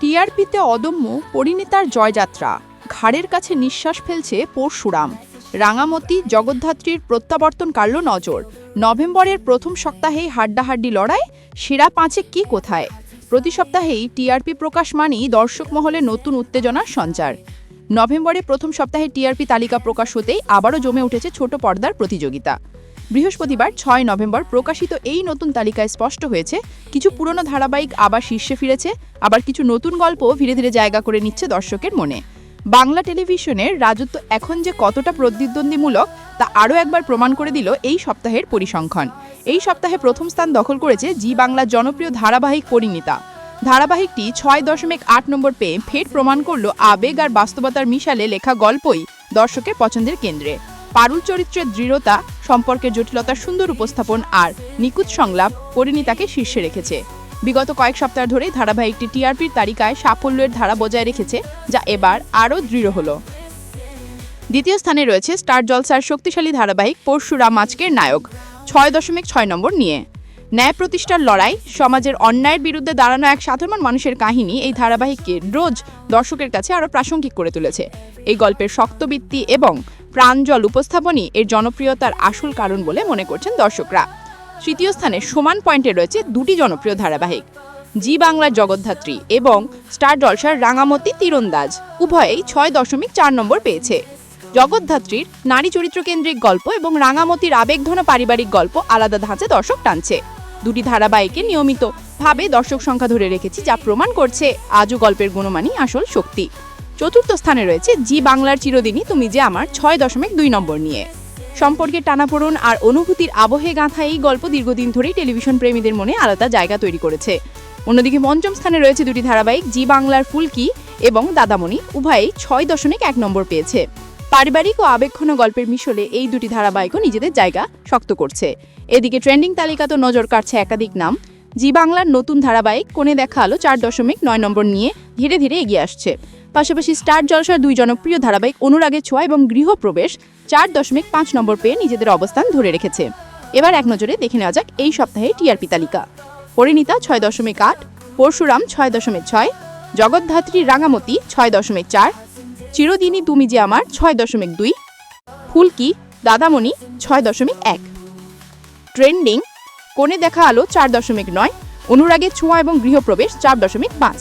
টিআরপিতে অদম্য পরিণীতার জয়যাত্রা। ঘাড়ের কাছে নিঃশ্বাস ফেলছে পরশুরাম। রাঙামতি জগদ্ধাত্রীর প্রত্যাবর্তন কাড়ল নজর। নভেম্বরের প্রথম সপ্তাহেই হাড্ডাহাড্ডি লড়াই, সেরা পাঁচে কি কোথায়? প্রতি সপ্তাহেই টিআরপি প্রকাশ মানেই দর্শক মহলে নতুন উত্তেজনার সঞ্চার। নভেম্বরে প্রথম সপ্তাহে টিআরপি তালিকা প্রকাশ হতেই আবারও জমে উঠেছে ছোট পর্দার প্রতিযোগিতা। বৃহস্পতিবার ছয় নভেম্বর প্রকাশিত এই নতুন তালিকায় স্পষ্ট হয়েছে, কিছু পুরনো ধারাবাহিক আবার শীর্ষে ফিরেছে, আবার কিছু নতুন গল্প ধীরে ধীরে জায়গা করে নিচ্ছে দর্শকের মনে। বাংলা টেলিভিশনের রাজত্ব এখন যে কতটা প্রতিদ্বন্দ্বীমূলক, তা আরও একবার প্রমাণ করে দিল এই সপ্তাহের পরিসংখ্যান। এই সপ্তাহে প্রথম স্থান দখল করেছে জি বাংলার জনপ্রিয় ধারাবাহিক পরিণীতা। ধারাবাহিকটি ছয় দশমিক আট নম্বর পেয়ে ফের প্রমাণ করল আবেগ আর বাস্তবতার মিশালে লেখা গল্পই দর্শকের পছন্দের কেন্দ্রে। পারুল চরিত্রের দৃঢ়তা সম্পর্কের জটিলতার সুন্দর উপস্থাপন আর নিখুঁত সংলাপ পরিণীতাকে শীর্ষে রেখেছে। বিগত কয়েক সপ্তাহ ধরেই ধারাবাহিকটি টিআরপির তালিকায় সাফল্যের ধারা বজায় রেখেছে, যা এবার আরও দৃঢ় হলো। দ্বিতীয় স্থানে রয়েছে স্টার জলসার শক্তিশালী ধারাবাহিক পরশুরাম আজকের নায়ক, ছয় দশমিক ছয় নম্বর নিয়ে। ন্যায় প্রতিষ্ঠার লড়াই, সমাজের অন্যায়ের বিরুদ্ধে দাঁড়ানো এক সাধারণ মানুষের কাহিনী এই ধারাবাহিককে রোজ দর্শকের কাছে আরও প্রাসঙ্গিক করে তুলেছে। এই গল্পের শক্তবৃত্তি এবং প্রাঞ্জল উপস্থাপনই এর জনপ্রিয়তার আসল কারণ বলে মনে করছেন দর্শকরা। তৃতীয় স্থানে সমান পয়েন্টে রয়েছে দুটি জনপ্রিয় ধারাবাহিক, জি বাংলার জগদ্ধাত্রী এবং স্টার জলসার রাঙামতি তীরন্দাজ। উভয়েই ছয় দশমিক চার নম্বর পেয়েছে। জগদ্ধাত্রীর নারী চরিত্র কেন্দ্রিক গল্প এবং রাঙামতির আবেগঘন পারিবারিক গল্প আলাদা ধাঁচে দর্শক টানছে। দুটি ধারাবাহিকে নিয়মিত ভাবে দর্শক সংখ্যা ধরে রেখেছি যা প্রমাণ করছে আজও গল্পের গুণমানই আসল শক্তি। চতুর্থ স্থানে রয়েছে জি বাংলার চিরদিনই তুমি যে আমার ছয় দশমিক দুই নম্বর নিয়ে। সম্পর্কের টানাপোড়ন আর অনুভূতির আবহে গাঁথা এই গল্প দীর্ঘদিন ধরেই টেলিভিশন প্রেমীদের মনে আলাদা জায়গা তৈরি করেছে। অন্যদিকে পঞ্চম স্থানে রয়েছে দুটি ধারাবাহিক, জি বাংলার ফুলকি এবং দাদামণি, উভয়েই ছয় দশমিক এক নম্বর পেয়েছে। পারিবারিক ও আবেগঘন গল্পের মিশলে এই দুটি ধারাবাহিকও নিজেদের জায়গা শক্ত করছে। এদিকে ট্রেন্ডিং তালিকা তো নজর কাটছে একাধিক নাম। জি বাংলার নতুন ধারাবাহিক, কোণে দেখা আলো চার দশমিক নয় নম্বর নিয়ে ধীরে ধীরে এগিয়ে আসছে। পাশাপাশি স্টার জলসার দুই জনপ্রিয় ধারাবাহিক অনুরাগের ছোঁয়া এবং গৃহপ্রবেশ চার দশমিক পাঁচ নম্বর পেয়ে নিজেদের অবস্থান ধরে রেখেছে। এবার এক নজরে দেখে নেওয়া যাক এই সপ্তাহে টিআরপি তালিকা। পরিণীতা ছয় দশমিক আট, পরশুরাম ছয় দশমিক ছয়, জগদ্ধাত্রী রাঙামতি ছয় দশমিক চার, চিরদিনই তুমি যে আমার ছয় দশমিক দুই, ফুলকি দাদামণি ছয় দশমিক এক। ট্রেন্ডিং, কোণে দেখা আলো চার দশমিক নয় অনুরাগের ছোঁয়া এবং গৃহপ্রবেশ চার দশমিক পাঁচ।